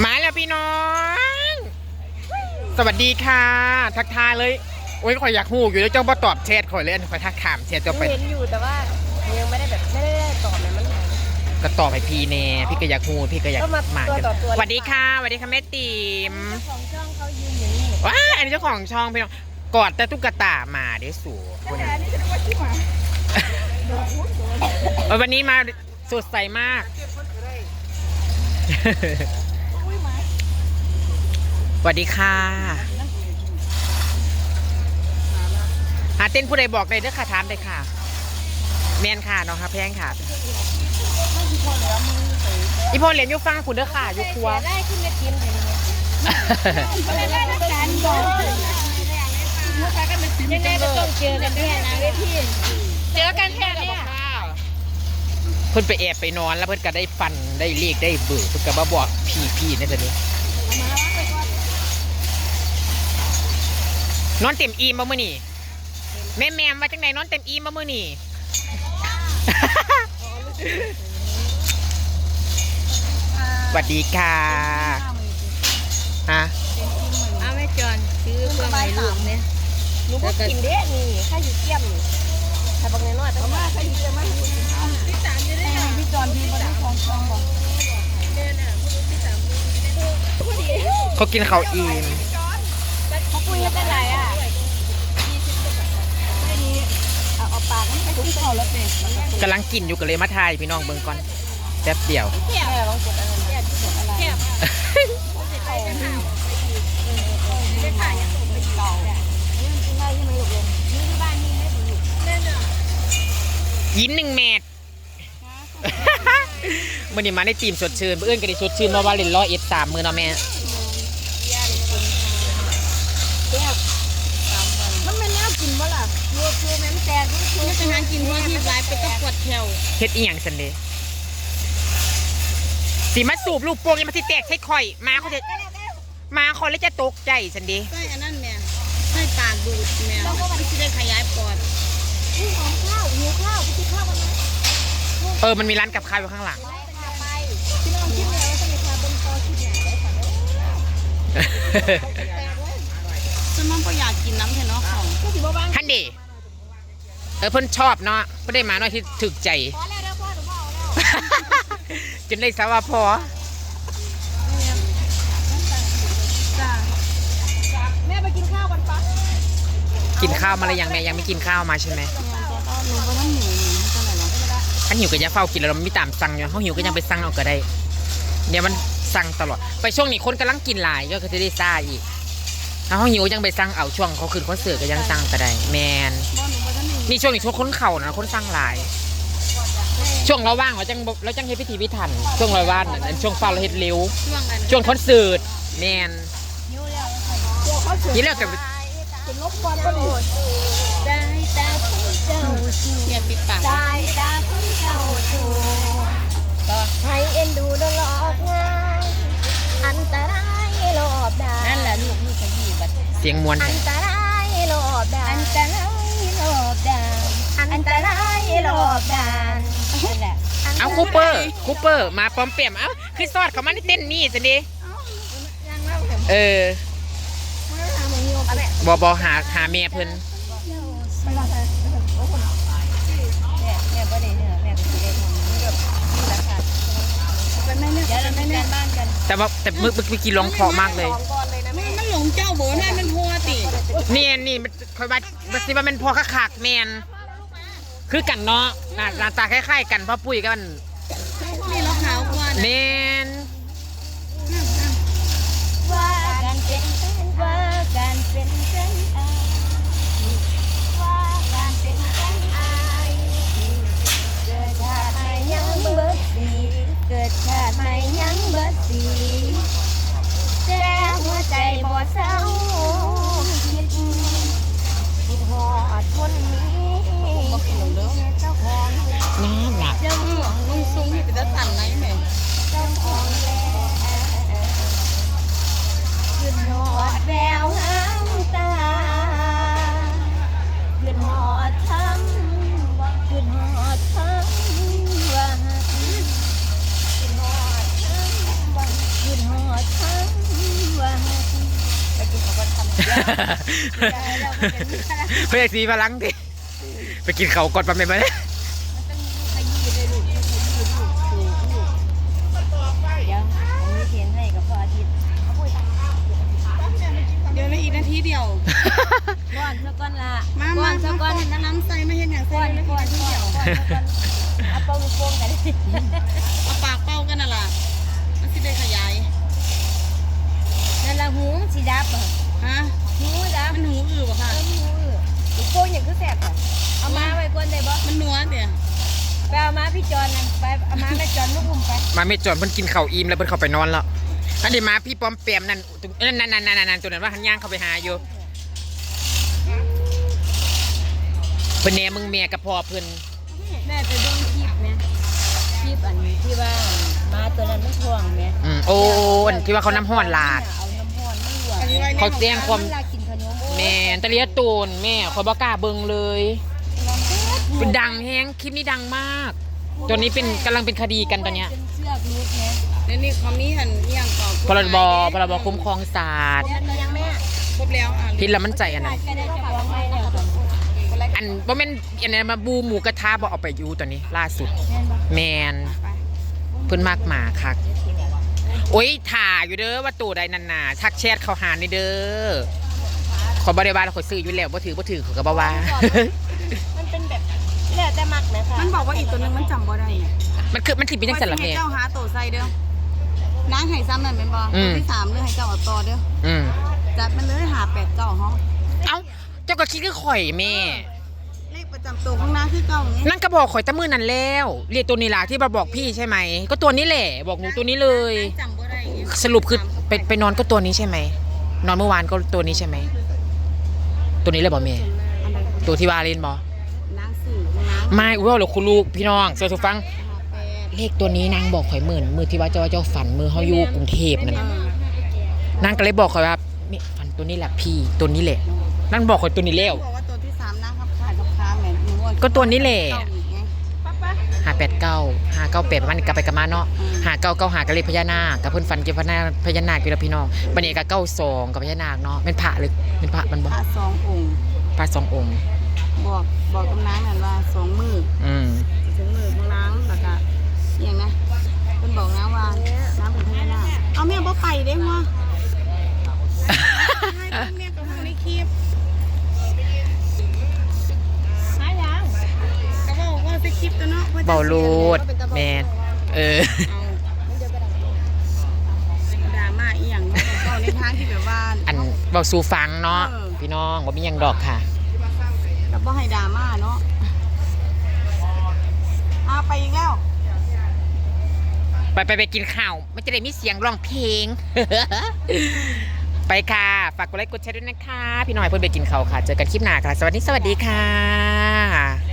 มาแล้วพี่น้อง สวัสดีค่ะ ทักทายเลย โอ้ยข่อยอยากหูอยู่แล้วเจ้าบ่ตอบแชทข่อยเลยอันข่อยทักถามแชทเจ้าไปเห็นอยู่แต่ว่ายังไม่ได้แบบไม่ได้ตอบเลยมันก็ตอบให้พี่แน่พี่ก็อยากหูพี่ก็อยากก็มามาตัวต่อตัว สวัสดีค่ะสวัสดีค่ะแม่ติ๋มของช่องเขายืนอยู่นี่ว้าอันนี้เจ้าของช่องพี่น้องกอดแต่ตุ๊กตาหมาเด้สูคนนี้เออวันนี้มาสดใสมาก สวัสดีค่ะหาเต้นผู้ใดบอกได้เด้อค่ะถามได้ค่ะ แมนค่ะน้องค่ะแพงค่ะอีพอเหรียญอยุฟังคุณเด้อค่ะอยุครัวได้ขึ้นเม็ดกินเลยไม่ได้นักการบอกยังไงก็ต้องเจอกันแน่นะเวทีเจอกันแค่เนี้ยเพิ่นไปแอบไปนอนแล้วเพิ่นก็ได้ฟันได้เรียกได้เบิกเพิ่นก็มาบอกพี่พี่ๆในตอนนี้ นอนเต็มอิ่มบ่มื้อนี่แม่แม่มาจังไหนนอนเต็มอิ่มบ่มื้อนี่สวัสดีค่ะฮะเอาแม่จอนซื้อเพื่อให้ลูกเนี่ยหนูก็กินเด้นี่ข้าอยู่เกี่ยมถ้าบางน้อยๆต้องมาข้าอยู่เกี่ยมมาพี่สามจะได้พี่จอนพี่บ่ได้ของของบอกเด่นอะพี่สามพอดีเขากินข้าวอิ่มเขาคุยกันได้ไรอะไม่ดีเอาเอาปา กำลังกินอยู่ก็เลยมาทายพี่น้องเบิ่งก่อนแป๊บเดียวแม่ลองกดอะไรแม่ที่กดอะไรแม่ได้ถ่ายยังเป็นเก่าเนี่ยนี่ได้ที่มันหลุดลงนี่ที่บ้านนี่ไม่หลุดเล่นอะยินหนึ่งแมทมื่อนี้มาในทีมสดชื่นเอื้อนก็ได้สดชื่นมาว่าเล่นล้อเอสสามมือเนาะแม่ มันไม่น่ากินวะล่ะรัวครัวแม่แตก นี่คือจะหากินเพราะที่ร้ายไปต้องปวดแถวเฮ็ดอีหยังสันเดสีมาสูบลูกโป่งยังมาสิแตกใช้ข่อยมาเขาจะมาคอยแล้วจะตกใจสันเดใช่อันนั้นแม่ใช่ปากดูดแมวมันจะได้ขยายปอดหิวข้าวหิวข้าวไปกินข้าวกันไหมเออมันมีร้านกับข้าวอยู่ข้างหลังไปพี่น้องคิดแล้วว่าจะมีความเป็นคอคิดเนี่ยได้ค่ะสมองก็อยากกินน้ำแค่นอกของก็ถือว่าท่านดเออเพิ่นชอบเนาะเพิ่นได้มาหน่อยที่ถึกใจ พอแล้วเด้อพ่อหนูบอกแล้วจนได้สาวาพอจ้าแม่ไปกินข้าวกันปะกินข้าวมาแล้วยังแม่ยังไม่กินข้าวมาใช่ไหมหนูก็ต้องหิวเท่าไหร่หรอถ้าหิวก็จะเฝ้ากินแล้วเราไม่ตามสั่งอยู่เขาหิวก็ยังไปสั่งเอาก็ได้เดี๋ยวมันสั่งตลอด ไปช่วงนี้คนกำลังกินหลายก็จะได้ซ่าอีกถ้าเขาหิวยังไปสั่งเอาช่วงเขาคืนคอนเสิร์ตก็ยังสั่งก็ได้แมนบ่หนูก็ต้องหิว นี่ช่วงนี้ช่วงคนเข่านะคนสั่งหลาย ช่วงเราว่างเราจังบ่เราจังเฮ็ดพิธีพิถัน ช่วงเราว่างนั่นอันช่วงเฝ้าเราเฮ็ดเร็วช่วงกันช่วงคอนเสิร์ตแมนตัวเขาเสือนี่แหละกับเป็นลบความก็ดีได้ตาผู้เจ้าชูเขียนปิดปากได้ตาผู้เจ้าชูให้เอ็นดูตลอดงานอันตรายรอบด้านนั่นแหละลูกนี่ขยี้บัดเสียงมวลอันตรายร ตรายรอบด้านนั่นแหละเอาคูเปอร์คูเปอร์มาปลอมเปี่ยมเอ้าคือซอดเขามาในเต้นนี่สิดิยังเล่าแต่เออเมื่อทำอย่างนี้อะไรบอบอหาหาเมียเพิ่นแม่แม่ประเดี๋ยวเนี่ยแม่ก็จะได้ทำแบบราคาเป็นแม่เนี่ยเดี๋ยวเราไม่แม่บ้านกันแต่ว่าแต่เมื่อเมื่อกี้ร้องเพราะมากเลยไม่มันหลงเจ้าโบนมันพัวตินี่นี่มันคอยว่าบัสิว่ามันพอคักคักๆแมน คือกันเนาะหน้าหน้าตาคล้ายๆกันพ่อปุ้ยกันนี่เราขาวกว่าแมนว่าการเป็นว่าการเป็นเส้นอายว่าการเป็นเส้นอายเกิดชาติใหม่ยังเบิดสีเกิดชาติใหม่ยังเบิดสีแต่หัวใจบ่เศร้า เจ้าของลุงซุ้งนี่เป็นตาสั่นไหม่เจ้นหอดแววห้งตายืนหอดทำบอกนหอดทำว่ายืนหอดทำบอกยืนหอดทำว่าไปกินขาวกันทำเพื่สีพลังดิไปกินเขากดปั๊มเป็นไหมเอนซะก้อนละมาก้อมานซะก้อนน้ำใส่ไม่เห็นอย่างก้ใส่อนเลยก้อนนาทีก้อนเดียวก้อนก้อนเอาเป่าลูกโป่งกันเอาปากเป้ากันน่ะล่ะมันสิได้ขยายนั่นละหูสีดับเหรอฮะหูดับมันหูอื้อบ่ค่ะเออหูลูกโป่งอย่างคือแสบค่ะเอามาไว้ก้นได้บ่มันนัวเดี๋ยวไปเอามาพี่จอนนั่นไปเอามาแม่จอนลูกอุ้มไปมาไม่จอดเพิ่นกินข้าวอิ่มแล้วเพิ่นเข้าไปนอนแล้วอันนี้มาพี่ป้อมแปมนั่นนั่นนั่นนั่นนั่นนั่นตัวนั้นว่าหันย่างเข้าไปหาอยู่ เพิ่นแหน่มึงแม่กับพ่อเพิ่นแม่ไปเบิ่งคลิปไหมคลิปอันที่ว่ามาตัวนั้นมันท่วงไหมอืมโอ้อันที่ว่าเขาน้ำห้อนลาด เอาน้ำห้อนมันหลวอันนี้ไว้ในเขาแจ้งความ เวลากินขนมโอ้ยแม่นตะเลียตูนแม่ขอยบ่กล้าเบิ่งเลยเป็นดังแฮงคลิปนี้ดังมาก ตอนนี้เป็นกำลังเป็นคดีกันตอนเนี้ยเป็นเชือกรูดไงเดี๋ยวนี้เขามีหันเอียงต่อพรบพรบคุ้มครองสัตว์ยันยังแม่ครบแล้วอะ พิษแล้วมันใจอันนั้น ก็ได้จะ นบ่แม่นอันนั้นมาบูหมูกระทะบ่เอาไปอยู่ตอนนี้ ล่าสุดแม่นบ่แมนเพิ่นมากหมาคักโอ้ยถ่าอยู่เด้อว่าตู่ใดนันน่ะทักแชทเขาหานี่เด้อขอบริวารขอยซื้ออยู่แล้วบ่ถือบ่ถือเขาก็บ่ว่ามันเป็นแบบแล้วแต่มักนะค่ะมันบอกว่าอีกตัวหนึงมันจำบ่ได้เนี่ยมันคือมันสิเป็นจังซั่นล่ะให้แม่เจ้าหาโตใส่เด้อนางไห้ซ้ำนั่นเป็นบ่อืมตัวที่สามเลยให้เจ้าเอาต่อเด้ออืมจัดมันเลยหาแปดเก้าห้องเอ้าเจ้าก็คิดคือข่อยแม่เลขประ จำตัวข้างหน้าคือเก้าไงนั่นก็บอกข่อยแตะมื้อนั้นแล้วเรียกตัวนี้ล่ะที่มาบอกพี่ใช่ไหม ก็ตัวนี้แหละบอกหนูตัวนี้เลยนางจำบ่ได้ไงสรุปคือไปไปนอนก็ตัวนี้ใช่ไหม นอนเมื่อวานก็ตัวนี้ใช่ไหม ตัวนี้เลยบอกแม่อันใดตัวที่ว่าเล่นบอนางสื่อนางไม่อุ้ยเหรอคุณลูกพี่น้องเสือสุฟังหาแปดเลขตัวนี้นางบอกข่อยหมื่นมือที่ว่าเจ้าเจ้าฝันมือเฮาอยู่กรุงเทพนั่นเอน่ะอนางก็เลยบอกข่อยว่านี่ฝันตัวนี้แหละพี่ตัวนี้แหละนั่นบอกข่อยตัวนี้แล้ว บอกว่า ก็ตัวนี้แหละเก้าอีกไงหาแปดเก้าหาเก้าแปดประมาณนี้กลับไปกลับมาเนาะอืมหาเก้าเก้าหากับเลขพญานาคกับเพิ่นฝันเกี่ยวกับพญานาคพญานาคอยู่แล้วพี่น้องบันนี้ก็เก้าสองกับพญานาคเนาะเป็นพระเลยเป็นพระมันบพอกระสององค์ พระสององค์ บอกบอกกับนางนั่นว่าสองมืออืมถึงมือของนางแล้วก็อหย่างนะเป็นบอกนางว่าน้ำเป็นพญานาคเอาแม่บ่ไปเด้หัวให้แม่กั เนาะเบาโลดแมนเออเอาดราม่าอีหยังเนาะก็ในทางที่แบบว่าอันเบาสู่ฟังเนาะเออพี่น้องบ่มีหยังดอกค่ะแล้วบ่ให้ดราม่าเนาะอาไปอีกแล้ว ไปไปไปกินข้าวมันจะได้มีเสียงร้องเพลง ไปค่ะ ฝากกดไลค์กดแชร์ด้วยนะคะ พี่น้อยเพื่อนไปกินข้าวค่ะ เจอกันคลิปหน้าค่ะ สวัสดีสวัสดีค่ะ